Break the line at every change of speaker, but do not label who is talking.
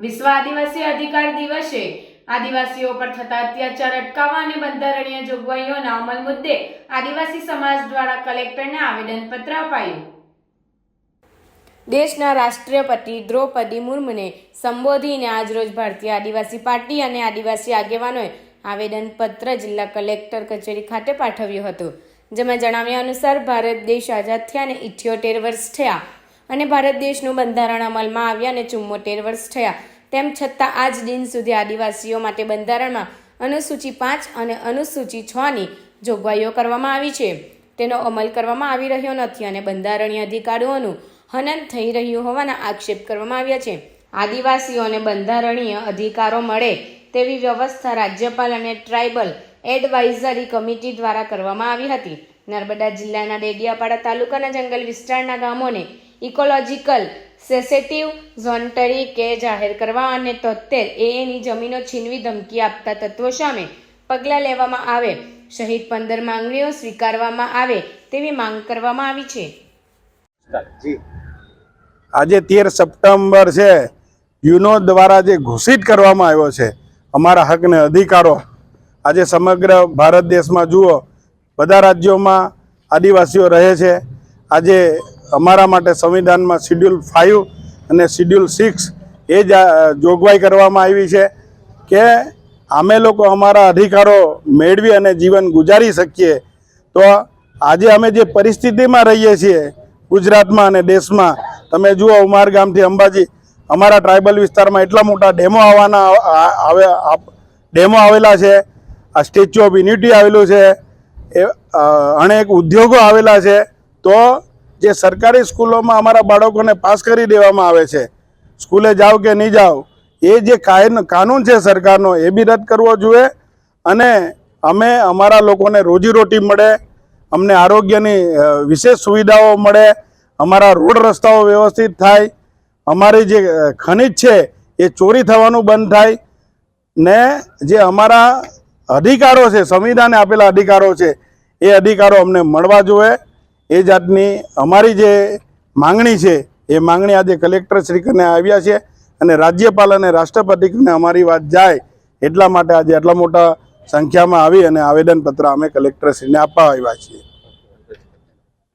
વિશ્વ આદિવાસી અધિકાર દિવસે આદિવાસીઓ પર થતા અત્યાચાર અટકાવવા અને બંધારણીય જોગવાઈઓના અમલ મુદ્દે આદિવાસી સમાજ દ્વારા કલેક્ટરને આવેદનપત્ર અપાયું. દેશના રાષ્ટ્રપતિ દ્રૌપદી મુર્મુને સંબોધીને આજરોજ ભારતીય આદિવાસી પાર્ટી અને આદિવાસી આગેવાનોએ આવેદનપત્ર જિલ્લા કલેક્ટર કચેરી ખાતે પાઠવ્યું હતું. જેમાં જણાવ્યા અનુસાર, ભારત દેશ આઝાદ થયા અને ઇઠ્યોતેર વર્ષ થયા. અને ભારત દેશનું બંધારણ અમલમાં આવ્યા અને ચુમ્મોતેર વર્ષ થયા. તેમ છતાં આજ દિન સુધી આદિવાસીઓ માટે બંધારણમાં અનુસૂચિ પાંચ અને અનુસૂચિ છની જોગવાઈઓ કરવામાં આવી છે. તેનો અમલ કરવામાં આવી રહ્યો નથી અને બંધારણીય અધિકારોનું હનન થઈ રહ્યું હોવાના આક્ષેપ કરવામાં આવ્યા છે. આદિવાસીઓને બંધારણીય અધિકારો મળે તેવી વ્યવસ્થા રાજ્યપાલ અને ટ્રાઇબલ એડવાઇઝરી કમિટી દ્વારા કરવામાં આવી હતી. નર્મદા જિલ્લાના ડેડિયાપાડા તાલુકાના જંગલ વિસ્તારના ગામોને ઇકોલોજીકલ સેસેટિવ ઝોન તરીકે જાહેર કરવા અને તોતેર એની જમીનો છીનવી ધમકી આપતા તત્વો સામે પગલાં લેવામાં આવે. સહિત પંદર માંગણીઓ સ્વીકારવામાં આવે તેવી માંગ કરવામાં આવી છે.
આજે તેર સપ્ટેમ્બર છે. યુનો દ્વારા જે ઘોષિત કરવામાં આવ્યો છે, અમારા હકને અધિકારો. આજે સમગ્ર ભારત દેશમાં જુઓ, બધા રાજ્યોમાં આદિવાસીઓ રહે છે. આજે અમારા માટે સંવિધાનમાં શિડ્યુલ ફાઇવ અને શિડ્યુલ સિક્સ એ જ જોગવાઈ કરવામાં આવી છે કે અમે લોકો અમારા અધિકારો મેળવી અને જીવન ગુજારી શકીએ. તો આજે અમે જે પરિસ્થિતિમાં રહીએ છીએ, ગુજરાતમાં અને દેશમાં, તમે જુઓ ઉમાર ગામથી અંબાજી, અમારા ટ્રાઇબલ વિસ્તારમાં એટલા મોટા ડેમો આવવાના આવે ડેમો આવેલા છે, આ સ્ટેચ્યુ ઓફ યુનિટી આવેલું છે, એ અનેક ઉદ્યોગો આવેલા છે. તો જે સરકારી સ્કૂલોમાં અમારા બાળકોને પાસ કરી દેવામાં આવે છે, સ્કૂલે જાઓ કે નહીં જાઓ, એ જે કાનૂન છે સરકારનો, એ બી રદ કરવો જોઈએ અને અમે અમારા લોકોને રોજીરોટી મળે, અમને આરોગ્યની વિશેષ સુવિધાઓ મળે, અમારા રોડ રસ્તાઓ વ્યવસ્થિત થાય, અમારી જે ખનિજ છે એ ચોરી થવાનું બંધ થાય, ને જે અમારા અધિકારો છે, સંવિધાને આપેલા અધિકારો છે, એ અધિકારો અમને મળવા જોઈએ. એ જાતની અમારી જે માંગણી છે, એ માંગણી આજે કલેક્ટર શ્રી કને આવ્યા છે અને રાજ્યપાલ અને રાષ્ટ્રપતિ કને અમારી વાત જાય એટલા માટે આજે આટલા મોટા સંખ્યામાં આવી અને આવેદનપત્ર અમે કલેક્ટરશ્રીને આપવા આવ્યા છીએ.